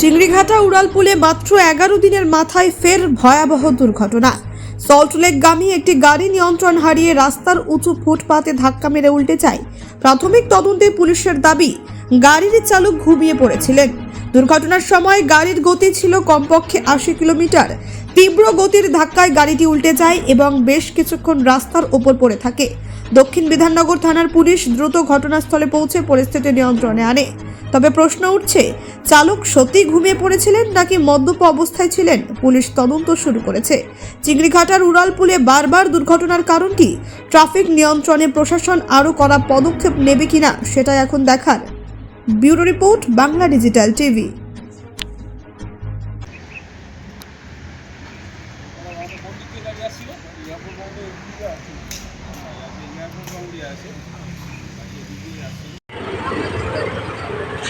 চিংড়িঘাটা, উড়ালপুলে মাত্র এগারো দিনের মাথায় ফের ভয়াবহ দুর্ঘটনা। সল্টলেকগামী একটি গাড়ি নিয়ন্ত্রণ হারিয়ে রাস্তার উঁচু ফুটপাতে ধাক্কা মেরে উল্টে যায়। প্রাথমিক তদন্তে পুলিশের দাবি, গাড়ির চালক ঘুমিয়ে পড়েছিলেন। দুর্ঘটনার সময় গাড়ির গতি ছিল কমপক্ষে আশি কিলোমিটার। তীব্র গতির ধাক্কায় গাড়িটি উল্টে যায় এবং বেশ কিছুক্ষণ রাস্তার ওপর পড়ে থাকে। দক্ষিণ বিধাননগর থানার পুলিশ দ্রুত ঘটনাস্থলে পৌঁছে পরিস্থিতি নিয়ন্ত্রণে আনে। তবে প্রশ্ন উঠছে, চালক সত্যি ঘুমিয়ে পড়েছিলেন নাকি মদ্যপ অবস্থায় ছিলেন? পুলিশ তদন্ত শুরু করেছে। চিংড়িঘাটার উড়ালপুলে বারবার দুর্ঘটনার কারণ কি ট্রাফিক নিয়ন্ত্রণে প্রশাসন আরও করা পদক্ষেপ নেবে কিনা সেটা এখন দেখার। Bureau report Bangla digital TV.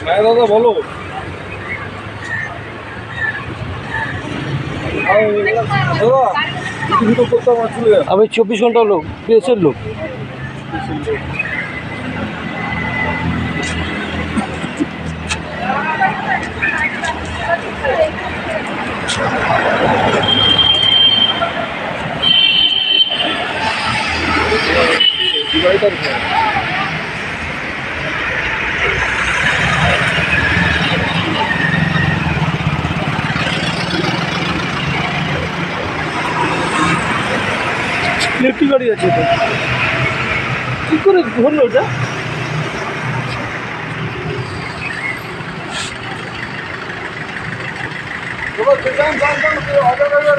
হ্যাঁ দাদা বলো। দাদা করতে আমার আমি চব্বিশ ঘণ্টা লোক প্রেসের লোক। গাড়িটার ইলেকট্রিক গাড়ি আছে তো। কী করে ধরলো ওটা যান যান যান ড্রাইভার